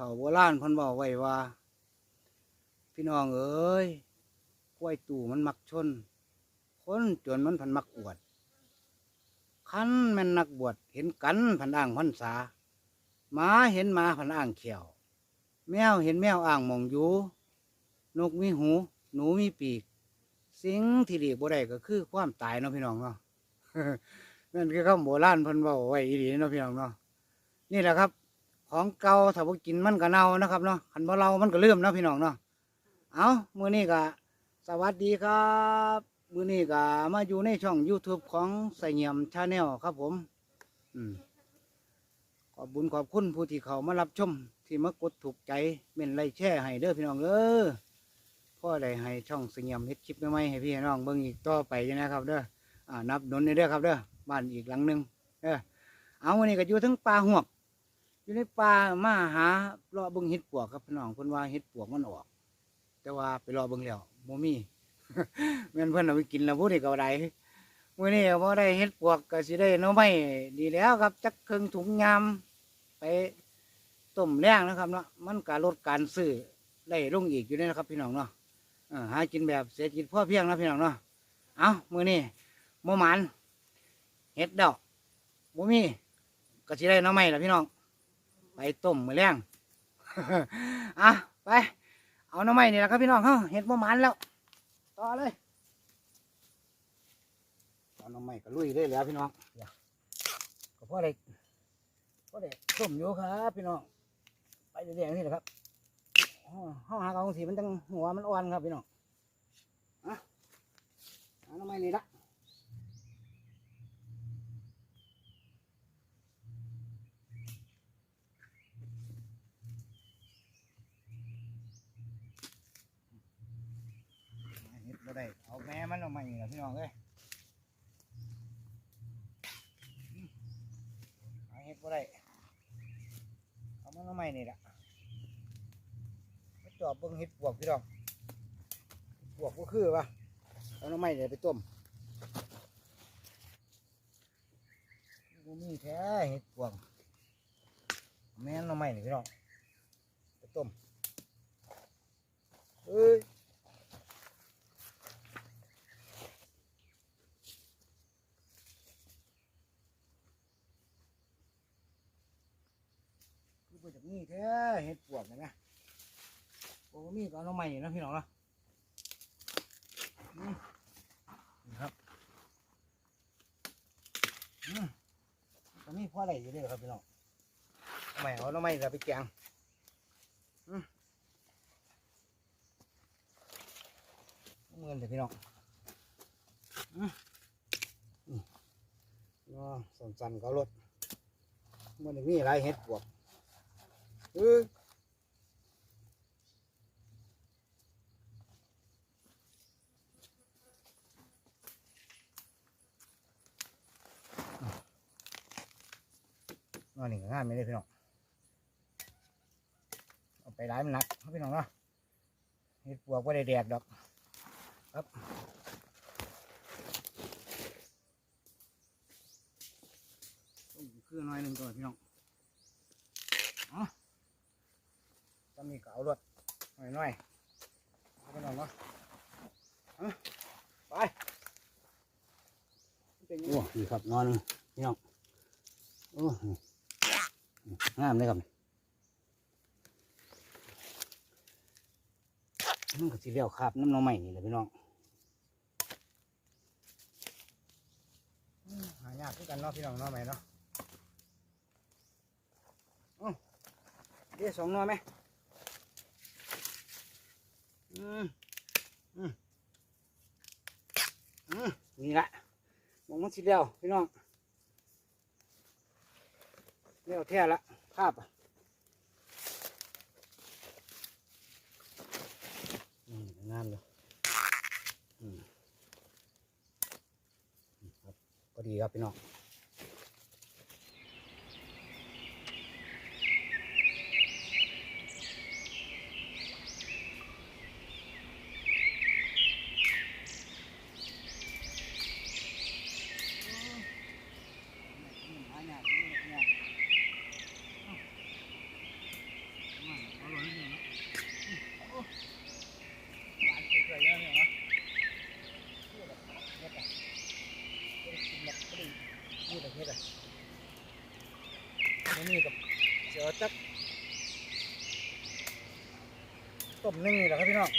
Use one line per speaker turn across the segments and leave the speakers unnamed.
ฒ่าโบราณเพิ่นบอกไว้ว่า พี่น้องเอ้ยกล้วยตู่มันมักชน คนจนมันพันมักอวดคันแม่นนักบวชเห็นกันพันอ่างพันษาหมาเห็นหมาพันอ่างเขียว แมวเห็นแมวอ่างมองอยู่นกมีหู หนูมีปีก สิ่งที่ดีบ่ได้ก็คือ ความตายเนาะพี่น้องเนาะนั่นคือคำโบราณเพิ่นเว้าไว้อีหลีเนาะพี่น้องเนาะนี่แหละครับ ของเก่าถ้าบ่กินมันก็เน่านะครับเนาะคันบ่เรามันก็ลืมเนาะพี่น้องเนาะเอามื้อนี้ก็สวัสดีครับมื้อนี้ก็มาอยู่ในช่อง YouTube ของไสเงียมชาแนลครับผม อืมขอบบุญขอบคุณผู้ที่เขามารับชม ที่มากดถูกใจเม่นไลค์แชร์ให้เด้อพี่น้องเด้อพ่อได้ให้ช่องไสเงียมเฮ็ดคลิปใหม่ๆให้พี่น้องเบิ่งอีกต่อไปนะครับ เด้ออ่านับหนุนในเด้อครับเด้อบ้านอีกหลังหนึงเด้อเอาวันนี้ก็อยู่ทั้งป่าหวก อยู่ในป่ามาหาเลาะเบิ่งเห็ดปวกครับพี่น้องเพิ่นว่าเห็ดปวกมันออก แต่ว่าไปรอเบิ่งแล้วบ่มี แม่นเพิ่นเอาไปกินแล้วบ่ได้ก็ได้มื้อนี้บ่ได้เห็ดปวกก็สิได้หน่อไม้ดีแล้วครับ จักครึ่งถุงยามไปต้มแล้งนะครับเนาะมันก็ลดการซื้อได้ลงอีกอยู่นี่นะครับ พี่น้องเนาะเออหากินแบบเศรษฐกิจพอเพียงนะพี่น้องเนาะเอามื้อนี้บ่หมานเห็ดดอกบ่มีก็สิได้หน่อไม้ล่ะพี่น้อง ต้มมือแรงอะไป เอาหน้ำไม้นี่แหละครับพี่น้องเฮ้าเห็ดบ่หมันแล้ว ต่อเลยเอาหน้ำไม้ก็ลุยได้แล้วพี่น้องเดี๋ยวก็พอได้พอได้ต้มอยู่ครับ พี่น้อง ไปเรื่อยๆนี่แหละครับห้องหากองสีมันจังหัวมันอ่อนครับพี่น้องอะเอาหน้ำไม้นี่ละ บ่ได้เอาแม่มันเอามาอีกแล้วพี่น้องเอ้ยเอาเฮ็ดบ่ได้เอามันเอาหม่นี่ล่ะไปจอบเบิ่งเฮ็ดปวกพี่น้องปวกก็คือว่าเอาน้ำไม้เนี่ยไปต้มบ่มีแท้เฮ็ดปวกแม่นเอาไม้นี่พี่น้องไปต้มเอ้ย คือเปิดจากนี่แท้เห็ดปวกนะนะโอ้มีก็เอาน้องใหม่นะพี่น้องเนาะนี่ครับอืมก็มีพ่ออะไรอยู่ด้วยครับพี่น้องใหม่เอาน้องใหม่เราไปแกงอืมเงินเถอะพี่น้องอืมอืมเนาะสันๆเขารถมันมีอะไรเห็ดปวก เอ้ยนอนนี่ก็งานไม่ได้พี่น้องเอาไปร้ายมันหนักพี่น้องเนาะเห็ดปวกไม่ได้แดกดอกครับคือน้อยหนึ่งตัวพี่น้องจะมีเก๋ารถหน่อยหน่อยๆเอาไปหน่อยเนาะเอาไปโอ้นี่ครับนอนนี่น้องโอ้งามเลยครับมันก็สิเลี้ยวขาบน้ำหน้องใหม่นี่แหละพี่น้องอืมหายากคือกันเนาะพี่น้องหน้องใหม่เนาะเอ้าเดี๋ยวสองหน้อไหม อืมอืมอืม นี่ละมองมันสิเดียวพี่น้องเดียวแท้ละภาพอะงามเลยอืมครับพอดีครับพี่น้องหายากนี่เนี่ย จัก ต้มหนึ่งนี่แหละครับพี่น้อง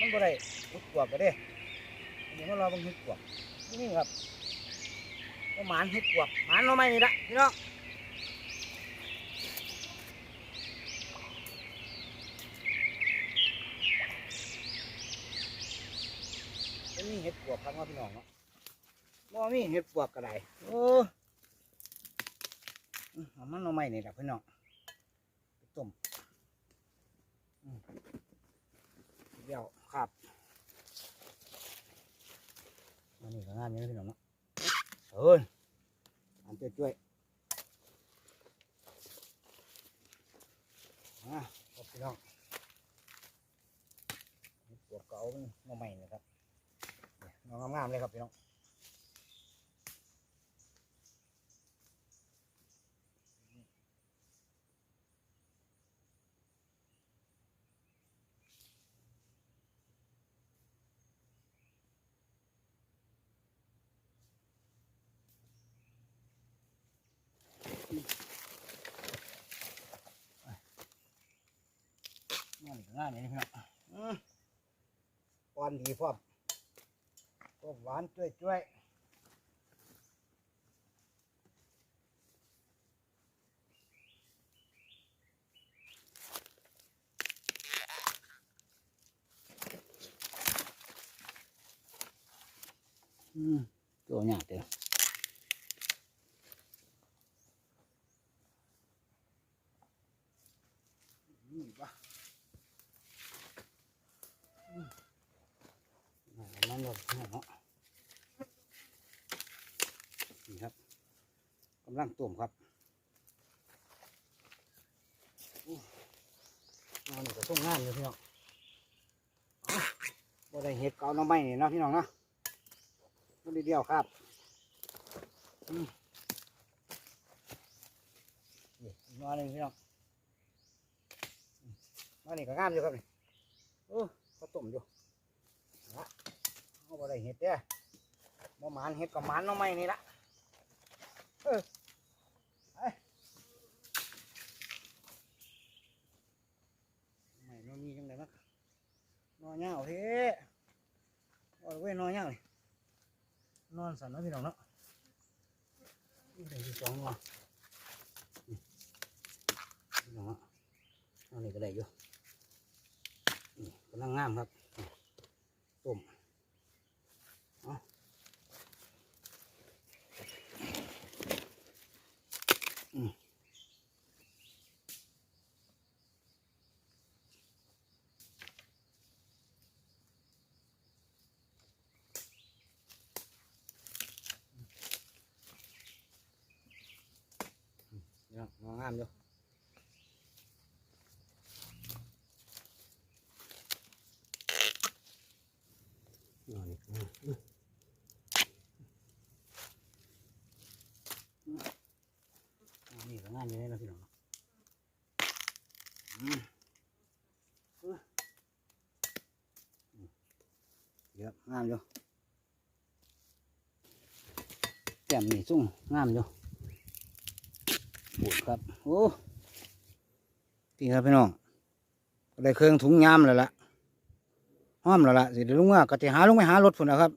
มันบ่ได้หุดกวกก็เด้อันนี้มารอบังหุดกวกนี่ครับก็หมานหุดกวกหมานเราไม่นี่ละพี่น้องเป็นนี่เห็ดกวกครับพี่น้องเนาะบ่มีเห็ดกวกก็ได้โอ้มันเราไม่นี่แหละพี่น้องไปต้ม เดี๋ยวครับมันนี้ก็งามอยู่นพี่น้องเนาะเอ้ยอันช่วยช่วยนะครับพี่น้องปวดเก่าเป็นเราไม่เลยครับเนี่ยงามๆเลยครับพี่น้อง ง่ายง่ายเลยพี่น้องอืมอ่อนดีพร้อมก็หวานจ้วยจ้วยอืมตัวหยาดเดียวนี่ปะ อ่าน้ำลดให้เนาะนี่ครับ กำลังต้มครับอู้นอนนี่ก็ส่งงานอยู่พี่น้องบ่ได้เห็ดเกาหน้ำไม้นี่เนาะพี่น้องเนาะมันเดียวครับนอนอนหนึ่งพี่น้องอืมนอนนี่ก็งามอยู่ครับนี่โอ้ก็ต้มอยู่เอาบ่ได้เห็ดเด้อบ่หมานเห็ดกับหมานหน้องไม้นี่ละเออไปไม่นอนมีจังไดมักนอนเหงาเฮ้โอ้ยเว้ยนอนเหงาเลยนอนสั่นเนาะพี่น้องเนาะนี่ได้ที่สองว่ะนี่พี่น้องเนาะเอันนี้ก็ได้อยู่นี่กำลังงามครับนี่ต้ม เนาะงามอยู่นอนอีกนี่ก็งานอยู่เลยนะพี่น้องเนาะอืมอื้ออืมเยอะงามอยู่แก้มนี่สุ่งงามอยู่ ปวดครับโอ้พี่ครับพี่น้องได้เครื่องถุงยามแล้วล่ะห้อมแล้วล่ะสิเดี๋ยวลุงว่าก็จะหาลุงไปหารถฝุ่นนะครับ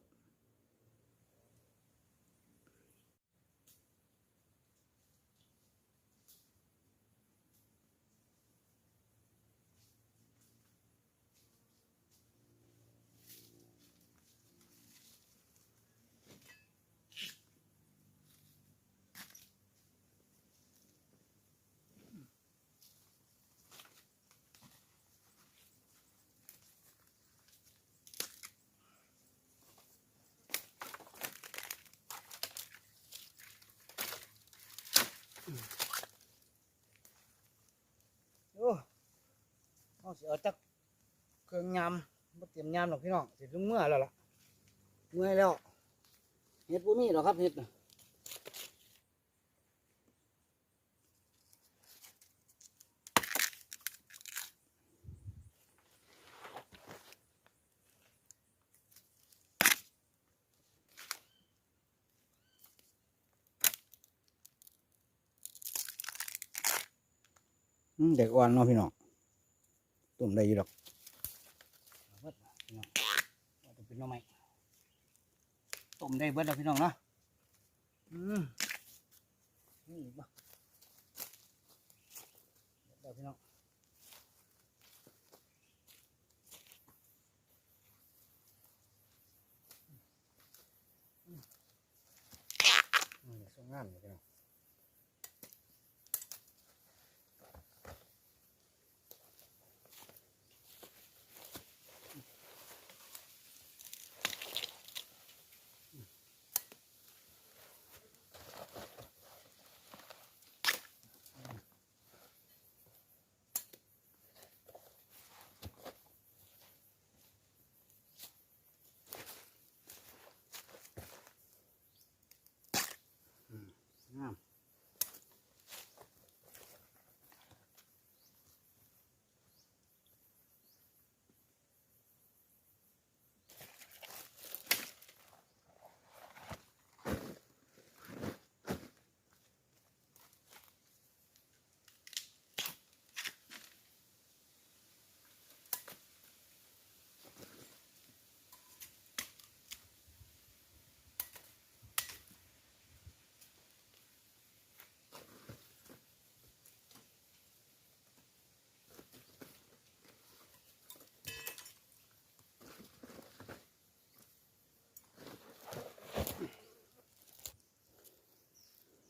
าสิเอาจากเครื่องยำมาเตรียมยำหรอกพี่น้องสิถึงเมื่อแล้วล่ะเมื่อแล้วเห็ดบ่มีหรอกครับเห็ดเด็กอ่อนเนาะพี่น้อง ต้มได้อยู่ดอกเอาเบิดล่ะพี่น้องว่าจะเป็นหน้อไม้ต้มได้เบิดแล้วพี่น้องเนาะอืมนี่อีกบ่เบิดแล้วพี่น้องอืมส่งงามเลยพี่น้องงาม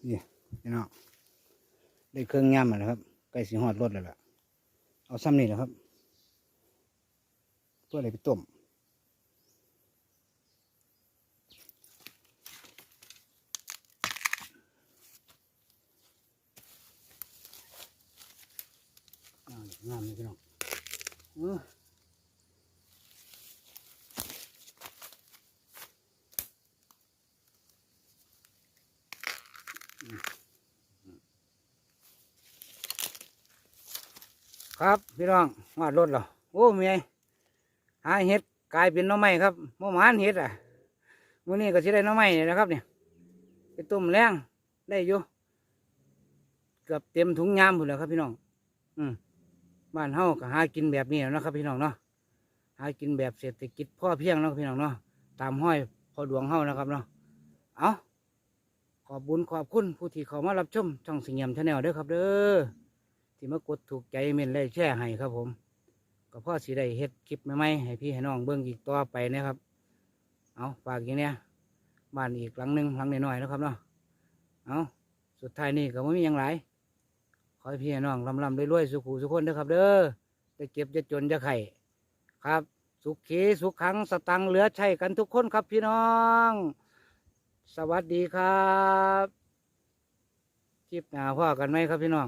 นี่ พี่น้องได้เครื่องย่ำแล้วครับใกล้สีหอดรถแล้วล่ะ เอาซ้ำนี่แหละครับ เพื่ออะไรไปต้มงามงามเลยพี่น้อง ครับพี่น้องวาดรถเหรอโอ้เมียหาเห็ดกลายเป็นน้องไม้ครับเมื่อวานเห็ดอะมื้อนี้ก็สิได้น้องไม้นี่นะครับเนี่ยไปต้มแรงได้อยู่เกือบเต็มถุงยามหมดแล้วครับพี่น้อง อืมบ้านเฮาก็หากินแบบนี้แล้วนะครับพี่น้องเนาะหากินแบบเศรษฐกิจพ่อเพียงเนาะพี่น้องเนาะตามห้อยพอดวงเฮานะครับเนาะเอาขอบบุญขอบคุณผู้ที่เขามารับชมช่องสิงเงียมชาแนลด้อครับเด้อ ที่มากดถูกใจเมนไลค์แชร์ให้ครับผมก็พ่อสิได้เฮ็ดคลิปใหม่ๆให้พี่ให้น้องเบิ่งอีกต่อไปนะครับ เอาฝากอย่างเนี้ยบ้านอีกหลังหนึ่งหลังน้อยๆนะครับเนาะเอาสุดท้ายนี่ก็ไม่มีอย่างไรขอให้พี่ให้น้องลำๆรวยๆสุขุสุขคนเด้อครับ เด้อจะเก็บจะจนจะไข่ครับ สุขีสุขขังสตังค์เหลือใช้กันทุกคนครับพี่น้อง สวัสดีครับคลิปหน้าพ่อกันไหมครับพี่น้อง